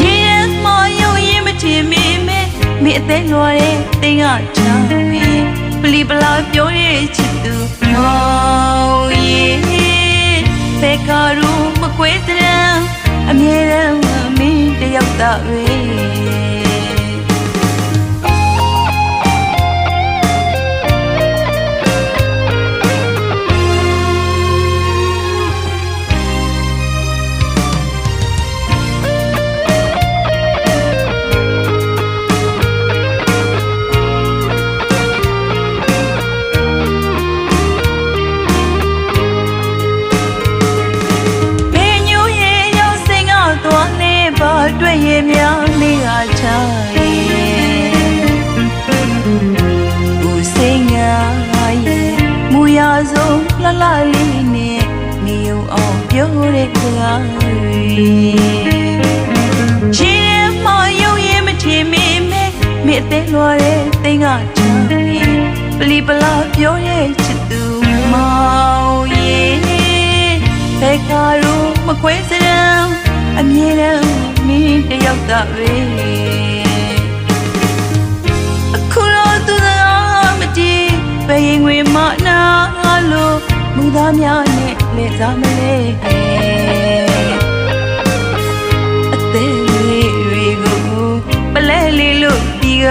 ရေမောယုံရင်မထင်မိမဲမိအသေးလွာတဲ့တင်းကချောင်းမေပလီပလာပြောရဲ့ချစ်သူမောင်ရေဘယ်ကရူမကွေးတဲ့အမြဲတမ်းမင်းတယောက်သားပဲ ဆုံးလှလှလေးနဲ့နေုံအောင်ပြောတဲ့စကားတွေချင်းမယုံရင်မထင်မိမဲမိအသေးလွာတဲ့တိမ်ကချမ်းရဲ့ပလီပလာပြောရဲ့ချစ်သူမောင်ရဲ့ဘယ်ကရူမခွဲစရန်အမြဲတမ်းမင်းတယောက်သားပဲ လို့မူသားများနဲ့လက်စားမလဲအသေးလေးတွေကိုပလဲလေးလို့ဒီက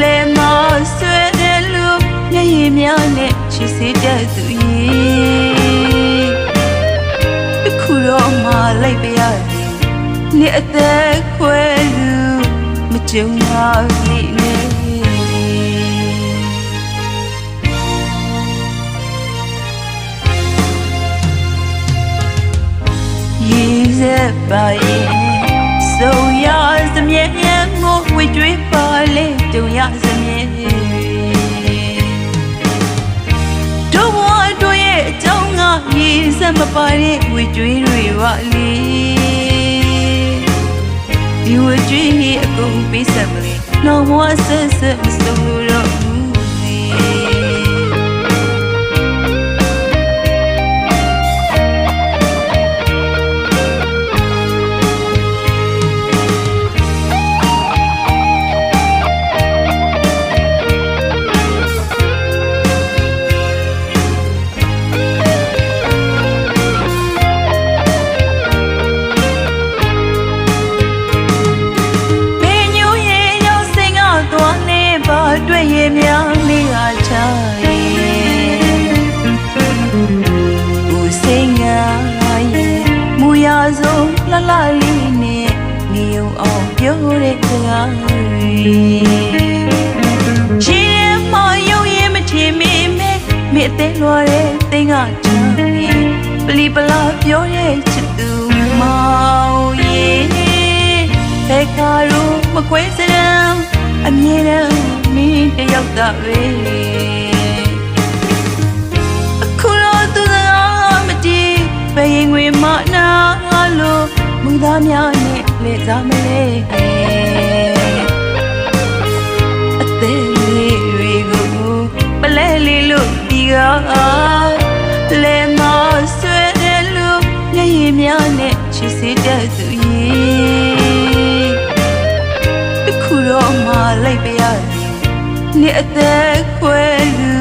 လဲမဆွဲတယ်လို့မျက်ရည်များနဲ့ချစ်စေတတ်သူရဲ့ခုတော့မလိုက်ပြရတယ်နေအသက်ခွဲလူမကြုံပါလိနဲ့ ရေစက်ပါရဲ့ဆုံးရစမြဲငိုဝေးတွေးပါလေကြုံရစမြဲတို့ဘဝတို့ရဲ့အကြောင်းကရည်စက်မပါတဲ့ဝေကြွေးတွေပါလေဒီဝေကြွေးရဲ့အကုန်ပေးဆက်မလဲနောက်ဘဝဆက်ဆက်မဆုံးလို့တော့ဘူးလေ ဆုံးလှလှလေးနဲ့နေုံအောင်ပြောတဲ့စကားတွေချင်းမယုံရင်မထင်မိမဲမိအသေးလွာတဲ့တင်းကချမ်းရဲ့ပလီပလာပြောရဲ့ချစ်သူမောင်ရဲ့ဘယ်ကရူမခွဲစရန်အမြဲတမ်းမင်းတယောက်သားပဲ နာလို့မူသားများနဲ့လက်စားမလဲအသေးလေးတွေကိုပလဲလေးလို့ဒီကလဲမဆွဲတယ်လို့မျက်ရည်များနဲ့ချစ်စေတတ်သူရဲ့ခုတော့မလိုက်ပြရတယ်နေအသက်ခွဲလူ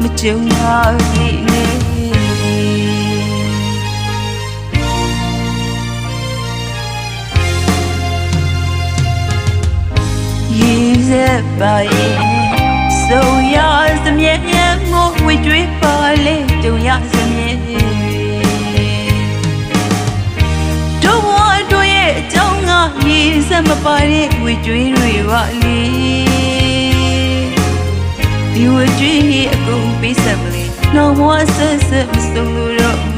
မကြုံပါဘူးနေ ရေစက်ပါရဲ့ဆုံးရစမြဲငိုဝေးတွေးပါလေကြုံရစမြဲတို့ဘဝတို့ရဲ့အကြောင်းကရည်စက်မပါတဲ့ဝေကြွေးတွေပါလေဒီဝေကြွေးအကုန်ပေးဆက်မလဲနောက်ဘဝဆက်ဆက်မဆုံးလို့တော့